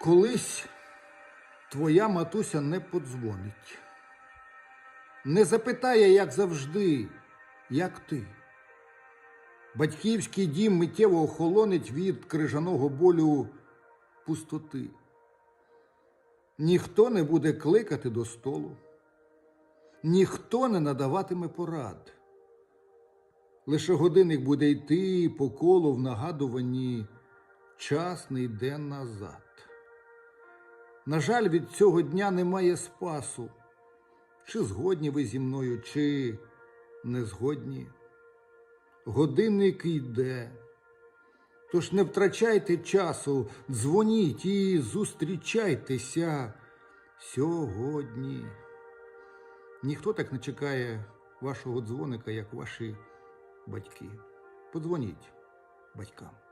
Колись твоя матуся не подзвонить, не запитає, як завжди, як ти. Батьківський дім миттєво охолонить від крижаного болю пустоти. Ніхто не буде кликати до столу, ніхто не надаватиме порад. Лише годинник буде йти по колу в нагадуванні час не йде назад. На жаль, від цього дня немає спасу. Чи згодні ви зі мною, чи не згодні. Годинник йде. Тож не втрачайте часу, дзвоніть і зустрічайтеся сьогодні. Ніхто так не чекає вашого дзвоника, як ваші батьки. Подзвоніть батькам.